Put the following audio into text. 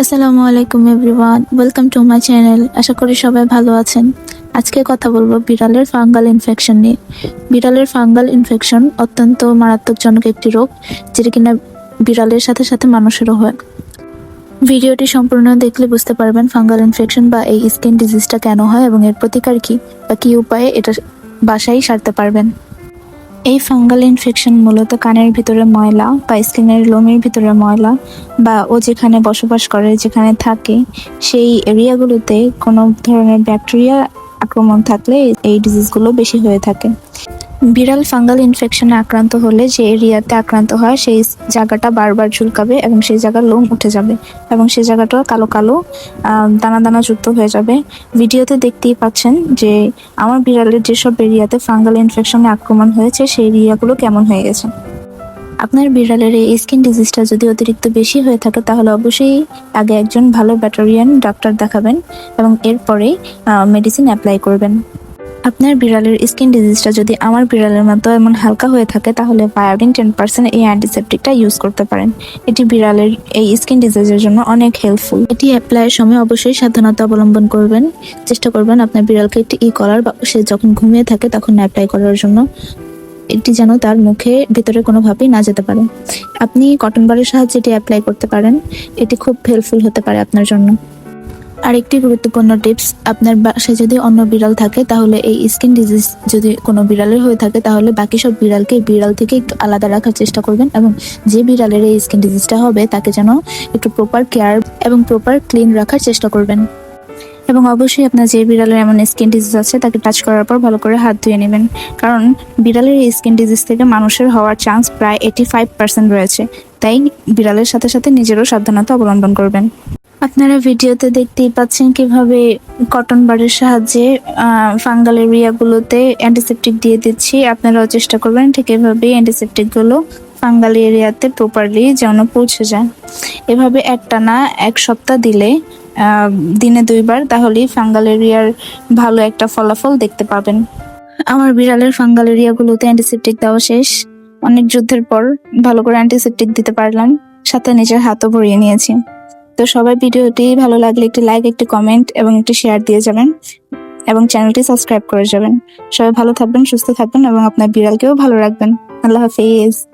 আসসালামু আলাইকুম everyone, welcome to my channel. আশা করি সবাই ভালো আছেন। আজকে কথা বলব বিড়ালের ফাঙ্গাল ইনফেকশন নিয়ে। বিড়ালের ফাঙ্গাল ইনফেকশন অত্যন্ত মারাত্মকজনক একটি রোগ, যেটা কিনা বিড়ালের সাথে সাথে মানুষেরও হয়। ভিডিওটি সম্পূর্ণ দেখলে বুঝতে পারবেন ফাঙ্গাল ইনফেকশন বা এই স্কিন ডিজিজটা কেন হয় এবং এর প্রতিকার কি, বা কি উপায়ে এটা বাসায় সারতে পারবেন। এই ফাঙ্গাল ইনফেকশন মূলত কানের ভিতরে ময়লা বা স্কিনের লোমের ভিতরে ময়লা বা ও যেখানে বসবাস করে, যেখানে থাকে, সেই এরিয়াগুলোতে কোনো ধরনের ব্যাকটেরিয়া আক্রমণ থাকলে এই ডিজিজগুলো বেশি হয়ে থাকে। বিড়াল ফাঙ্গাল ইনফেকশনে আক্রান্ত হলে যে এরিয়াতে আক্রান্ত হয়, সেই জায়গাটা বারবার ঝুলকাবে এবং সেই জায়গার লোম উঠে যাবে এবং সেই জায়গাটা কালো কালো দানা দানা যুক্ত হয়ে যাবে। ভিডিওতে দেখতেই পাচ্ছেন যে আমার বিড়ালের যেসব এরিয়াতে ফাঙ্গাল ইনফেকশনে আক্রমণ হয়েছে, সেই এরিয়াগুলো কেমন হয়ে গেছে। আপনার বিড়ালের এই স্কিন ডিজিজটা যদি অতিরিক্ত বেশি হয়ে থাকে, তাহলে অবশ্যই আগে একজন ভালো ব্যাটারিয়ান ডাক্তার দেখাবেন এবং এরপরে মেডিসিন অ্যাপ্লাই করবেন। আপনার বিড়ালের স্কিন ডিজিজটা যদি আমার বিড়ালের মতো এমন হালকা হয়ে থাকে, তাহলে বায়োডিন টেন পার্সেন্ট এই অ্যান্টিসেপটিকটা ইউজ করতে পারেন। এটি বিড়ালের এই স্কিন ডিজিজের জন্য অনেক হেল্পফুল এটি অ্যাপ্লাইয়ের সময় অবশ্যই সাবধানতা অবলম্বন করবেন। চেষ্টা করবেন আপনার বিড়ালকে একটি ই কলার বা সে যখন ঘুমিয়ে থাকে তখন অ্যাপ্লাই করার জন্য। এটি যেন তার মুখে ভিতরে কোনোভাবেই না যেতে পারে। আপনি কটন বারের সাহায্যে এটি অ্যাপ্লাই করতে পারেন। এটি খুব হেল্পফুল হতে পারে আপনার জন্য। আরেকটি গুরুত্বপূর্ণ টিপস, আপনার বাসায় যদি অন্য বিড়াল থাকে, তাহলে এই স্কিন ডিজিজ যদি কোনো বিড়ালের হয়ে থাকে, তাহলে বাকি সব বিড়ালকে বিড়াল থেকে একটু আলাদা রাখার চেষ্টা করবেন এবং যে বিড়ালের এই স্কিন ডিজিজটা হবে, তাকে যেন একটু প্রপার কেয়ার এবং প্রপার ক্লিন রাখার চেষ্টা করবেন। এবং অবশ্যই আপনার যে বিড়ালের এমন স্কিন ডিজিজ আছে, তাকে টাচ করার পর ভালো করে হাত ধুয়ে নেবেন। কারণ বিড়ালের এই স্কিন ডিজিজ থেকে মানুষের হওয়ার চান্স প্রায় এইটি ফাইভ পার্সেন্ট রয়েছে। তাই বিড়ালের সাথে সাথে নিজেরও সাবধানতা অবলম্বন করবেন। আপনারা ভিডিওতে দেখতেই পাচ্ছেন কীভাবে কটন বারের সাহায্যে ফাঙ্গাল এরিয়াগুলোতে অ্যান্টিসেপটিক দিয়ে দিচ্ছি। আপনারাও চেষ্টা করবেন ঠিক এভাবেই অ্যান্টিসেপটিকগুলো ফাঙ্গাল এরিয়াতে প্রপারলি যেন পৌঁছে যায়। এভাবে একটানা এক সপ্তাহ দিলে দিনে দুইবার তাহলেই ফাঙ্গাল এরিয়ার ভালো একটা ফলাফল দেখতে পাবেন। আমার বিড়ালের ফাঙ্গাল এরিয়াগুলোতে অ্যান্টিসেপটিক দেওয়া শেষ। অনেক যুদ্ধের পর ভালো করে অ্যান্টিসেপটিক দিতে পারলাম। সাথে নিজের হাতও ভরিয়ে নিয়েছি। তো সবাই ভিডিওটি ভালো লাগলে একটি লাইক একটি কমেন্ট এবং একটি শেয়ার দিয়ে যাবেন এবং চ্যানেলটি সাবস্ক্রাইব করে যাবেন। সবাই ভালো থাকবেন, সুস্থ থাকবেন এবং আপনার বিড়ালকেও ভালো রাখবেন। আল্লাহ হাফিজ।